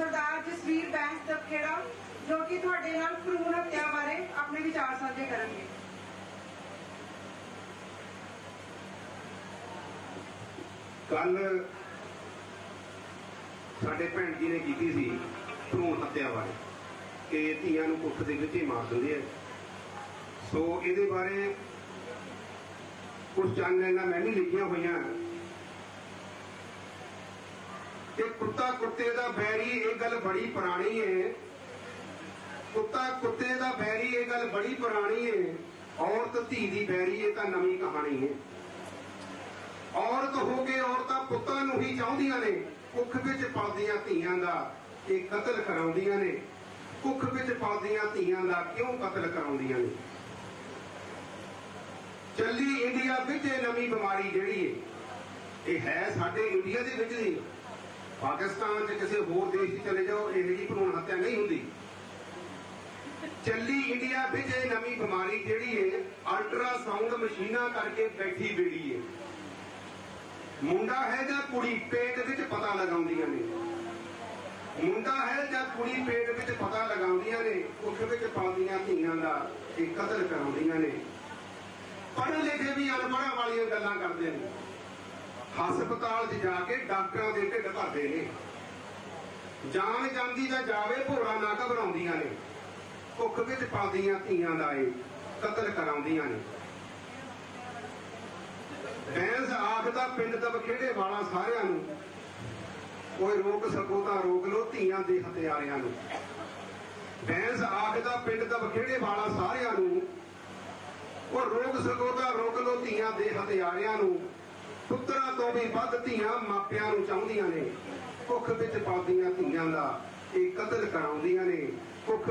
ਸਰਦਾਰ ਜਸਵੀਰ ਬੈਂਸ ਦਖੇੜਾ ਜੋ ਕਿ ਤੁਹਾਡੇ ਨਾਲ ਭਰੂਣ ਹੱਤਿਆ ਬਾਰੇ ਆਪਣੇ ਵਿਚਾਰ ਸਾਂਝੇ ਕਰਨਗੇ। ਕੱਲ ਸਾਡੇ ਭੈਣ ਜੀ ਨੇ ਕੀਤੀ ਸੀ ਭਰੂਣ ਹੱਤਿਆ ਬਾਰੇ ਕਿ ਧੀਆਂ ਨੂੰ ਕੁੱਖ ਦੇ ਵਿੱਚ ਹੀ ਮਾਰ ਦਿੰਦੇ ਆ। ਸੋ ਇਹਦੇ ਬਾਰੇ ਕੁਝ ਚਾਨਣਾ ਮੈਂ ਵੀ ਲਿਖੀਆਂ ਹੋਈਆਂ। ਕਿ ਕੁੱਤਾ ਕੁੱਤੇ ਦਾ ਬੈਰੀ ਇਹ ਗੱਲ ਬੜੀ ਪੁਰਾਣੀ ਹੈ ਕੁੱਤਾ ਕੁੱਤੇ ਦਾ ਬੈਰੀ ਇਹ ਗੱਲ ਬੜੀ ਪੁਰਾਣੀ ਹੈ ਔਰਤ ਧੀ ਦੀ ਬੈਰੀ ਇਹ ਤਾਂ ਨਵੀਂ ਕਹਾਣੀ ਹੈ ਔਰਤ ਹੋ ਕੇ ਔਰਤਾਂ ਪੁੱਤਾਂ ਨੂੰ ਹੀ ਚਾਹੁੰਦੀਆਂ ਨੇ ਕੁੱਖ ਵਿੱਚ ਪਲਦੀਆਂ ਧੀਆਂ ਦਾ ਇਹ ਕਤਲ ਕਰਾਉਂਦੀਆਂ ਨੇ। ਕੁੱਖ ਵਿੱਚ ਪਲਦੀਆਂ ਧੀਆਂ ਦਾ ਕਿਉਂ ਕਤਲ ਕਰਾਉਂਦੀਆਂ ਨੇ? ਚੱਲੀ ਇੰਡੀਆ ਵਿੱਚ ਇਹ ਨਵੀਂ ਬਿਮਾਰੀ ਜਿਹੜੀ ਹੈ ਇਹ ਹੈ ਸਾਡੇ ਇੰਡੀਆ ਦੇ ਵਿੱਚ ਨਹੀਂ ਪਾਕਿਸਤਾਨ 'ਚ ਕਿਸੇ ਹੋਰ ਦੇਸ਼ 'ਚ ਚਲੇ ਜਾਓ, ਇਹ ਜੀ ਭਰੂਣ ਹੱਤਿਆ ਨਹੀਂ ਹੁੰਦੀ। ਚੱਲੀ ਇੰਡੀਆ ਵਿੱਚ ਇਹ ਨਵੀਂ ਬਿਮਾਰੀ ਜਿਹੜੀ ਹੈ ਅਲਟਰਾਸਾਊਂਡ ਮਸ਼ੀਨਾਂ ਕਰਕੇ ਬੈਠੀ ਬੇੜੀ ਹੈ ਮੁੰਡਾ ਹੈ ਜਾਂ ਕੁੜੀ, ਪੇਟ ਵਿੱਚ ਪਤਾ ਲਗਾਉਂਦੀਆਂ ਨੇ। ਮੁੰਡਾ ਹੈ ਜਾਂ ਕੁੜੀ, ਪੇਟ ਵਿੱਚ ਪਤਾ ਲਗਾਉਂਦੀਆਂ ਨੇ, ਉੱਠ ਵਿੱਚ ਪਾਉਂਦੀਆਂ ਧੀਆਂ ਦਾ ਇਹ ਕਤਲ ਕਰਾਉਂਦੀਆਂ ਨੇ। ਪੜ੍ਹੇ ਲਿਖੇ ਵੀ ਅਨਪੜ੍ਹਾਂ ਵਾਲੀਆਂ ਗੱਲਾਂ ਕਰਦੇ ਨੇ। ਹਸਪਤਾਲ 'ਚ ਜਾ ਕੇ ਡਾਕਟਰਾਂ ਦੇ ਢਿੱਡ ਭਰਦੇ ਨੇ। ਜਾਨ ਜਾਂਦੀ ਤਾਂ ਜਾਵੇ, ਭੋਰਾ ਨਾ ਘਬਰਾਉਂਦੀਆਂ ਨੇ। ਭੁੱਖ ਵਿੱਚ ਪਾਉਂਦੀਆਂ ਧੀਆਂ ਦਾ ਇਹ ਕਤਲ ਕਰਾਉਂਦੀਆਂ ਨੇ। ਬੈਂਸ ਆਖਦਾ, ਪਿੰਡ ਦਾ ਬਖੇੜੇ ਵਾਲਾ ਸਾਰਿਆਂ ਨੂੰ ਕੋਈ ਰੋਕ ਸਕੋ ਤਾਂ ਰੋਕ ਲੋ ਧੀਆਂ ਦੇ ਹਥਿਆਰਿਆਂ ਨੂੰ। ਬੈਂਸ ਆਖਦਾ, ਪਿੰਡ ਦਾ ਬਖੇੜੇ ਵਾਲਾ ਸਾਰਿਆਂ ਨੂੰ ਉਹ ਰੋਕ ਸਕੋ ਤਾਂ ਰੋਕ ਲੋ ਧੀਆਂ ਦੇ ਹਥਿਆਰਿਆਂ ਨੂੰ। ਪੁੱਤਰਾਂ ਵੀ ਵੱਧ ਧੀਆਂ ਮਾਪਿਆਂ ਨੂੰ ਚਾਹੁੰਦੀਆਂ ਨੇ। ਭੁੱਖ ਵਿੱਚ ਪਾਉਂਦੀਆਂ ਧੀਆਂ ਦਾ ਇਹ ਕਤਲ ਕਰਾਉਂਦੀਆਂ ਨੇ। ਭੁੱਖ